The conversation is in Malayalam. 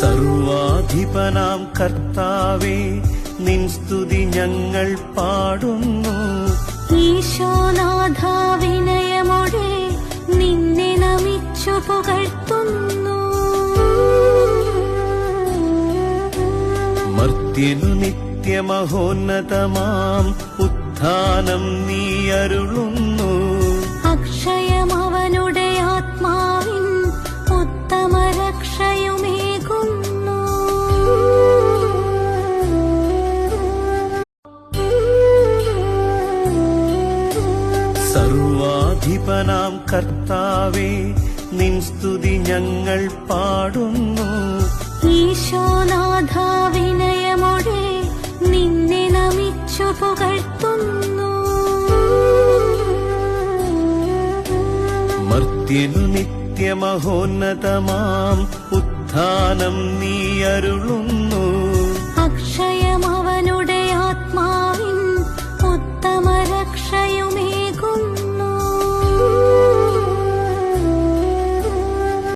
സർവാധിപനാം കർത്താവേ നിൻ സ്തുതി ഞങ്ങൾ പാടുന്നു. ഈശോനാഥ വിനയമൊഴി നിന്നെ നമിച്ചു പുകഴ്ത്തുന്നു. മർത്യനു നിത്യമഹോന്നതമാം ഉത്ഥാനം നീ അരുളുന്നു. സർവാധിപനാം കർത്താവേ നിൻ സ്തുതി ഞങ്ങൾ പാടുന്നു. ഈശോനാഥ വിനയമോടെ നിന്നെ നമിച്ചു പുകഴ്ത്തുന്നു. മർത്യനു നിത്യമഹോന്നതമാം ഉത്ഥാനം നീ അരുളുന്നു. അക്ഷയമവ